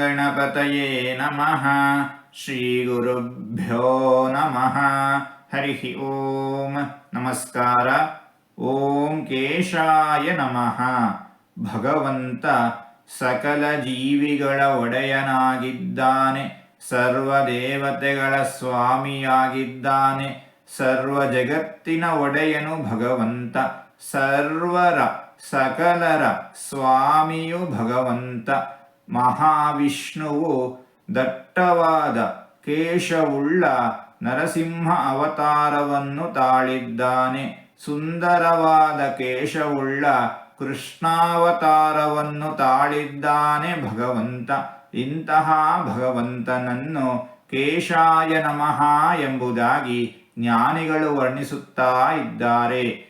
ಗಣಪತಯೇ ನಮಃ. ಶ್ರೀಗುರುಭ್ಯೋ ನಮಃ. ಹರಿ ಓಂ. ನಮಸ್ಕಾರ. ಓಂ ಕೇಶಾಯ ನಮಃ. ಭಗವಂತ ಸಕಲ ಜೀವಿಗಳ ಒಡೆಯನಾಗಿದ್ದಾನೆ. ಸರ್ವ ದೇವತೆಗಳ ಸ್ವಾಮಿಯಾಗಿದ್ದಾನೆ. ಸರ್ವ ಜಗತ್ತಿನ ಒಡೆಯನು ಭಗವಂತ. ಸರ್ವರ ಸಕಲರ ಸ್ವಾಮಿಯು ಭಗವಂತ. ಮಹಾವಿಷ್ಣುವು ದಟ್ಟವಾದ ಕೇಶವುಳ್ಳ ನರಸಿಂಹ ಅವತಾರವನ್ನು ತಾಳಿದ್ದಾನೆ. ಸುಂದರವಾದ ಕೇಶವುಳ್ಳ ಕೃಷ್ಣಾವತಾರವನ್ನು ತಾಳಿದ್ದಾನೆ ಭಗವಂತ. ಇಂತಹ ಭಗವಂತನನ್ನು ಕೇಶಾಯ ನಮಃ ಎಂಬುದಾಗಿ ಜ್ಞಾನಿಗಳು ವರ್ಣಿಸುತ್ತಾ ಇದ್ದಾರೆ.